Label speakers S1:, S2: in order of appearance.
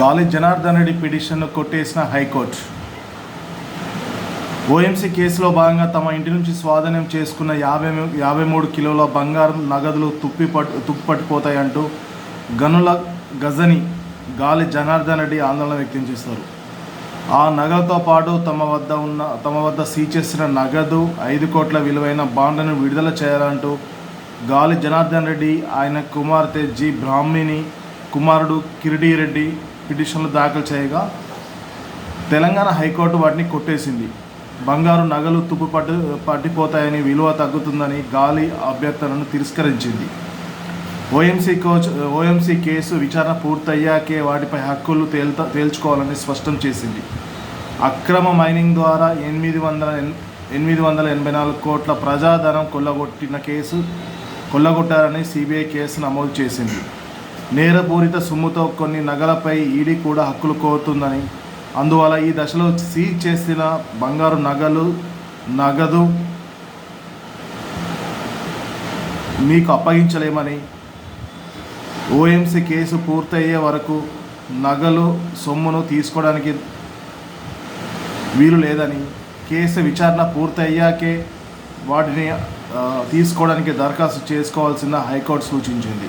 S1: గాలి జనార్దన్ రెడ్డి పిటిషన్ను కొట్టేసిన హైకోర్టు. ఓఎంసీ కేసులో భాగంగా తమ ఇంటి నుంచి స్వాధీనం చేసుకున్న యాభై యాభై మూడు కిలోల బంగారం నగదులు తుప్పి పట్టు తుప్పిపట్టిపోతాయంటూ గనుల గజని గాలి జనార్దన్ రెడ్డి ఆందోళన వ్యక్తం చేశారు. ఆ నగలతో పాటు తమ వద్ద ఉన్న తమ వద్ద సీచేసిన నగదు ఐదు కోట్ల విలువైన బాండ్లను విడుదల చేయాలంటూ గాలి జనార్దన్ రెడ్డి ఆయన కుమార్తె జి బ్రాహ్మిణి కుమారుడు కిరిడి రెడ్డి పిటిషన్లు దాఖలు చేయగా తెలంగాణ హైకోర్టు వాటిని కొట్టేసింది. బంగారు నగలు తుప్పు పట్టు పట్టిపోతాయని విలువ తగ్గుతుందని గాలి అభ్యర్థనను తిరస్కరించింది. ఓఎంసీ కోచ్ ఓఎంసీ కేసు విచారణ పూర్తయ్యాకే వాటిపై హక్కులు తేల్త తేల్చుకోవాలని స్పష్టం చేసింది. అక్రమ మైనింగ్ ద్వారా ఎనిమిది వందల ఎన్- ఎనిమిది వందల ఎనభై నాలుగు కోట్ల ప్రజాధనం కొల్లగొట్టిన కేసు కొల్లగొట్టారని సిబిఐ కేసు నమోదు చేసింది. నేరపూరిత సొమ్ముతో కొన్ని నగలపై ఈడీ కూడా హక్కులు కోరుతుందని అందువల్ల ఈ దశలో సీజ్ చేసిన బంగారు నగలు నగదు మీకు అప్పగించలేమని ఓఎంసీ కేసు పూర్తయ్యే వరకు నగలు సొమ్మును తీసుకోవడానికి వీలు లేదని కేసు విచారణ పూర్తయ్యాకే వాటిని తీసుకోవడానికి దరఖాస్తు చేసుకోవాల్సిన హైకోర్టు సూచించింది.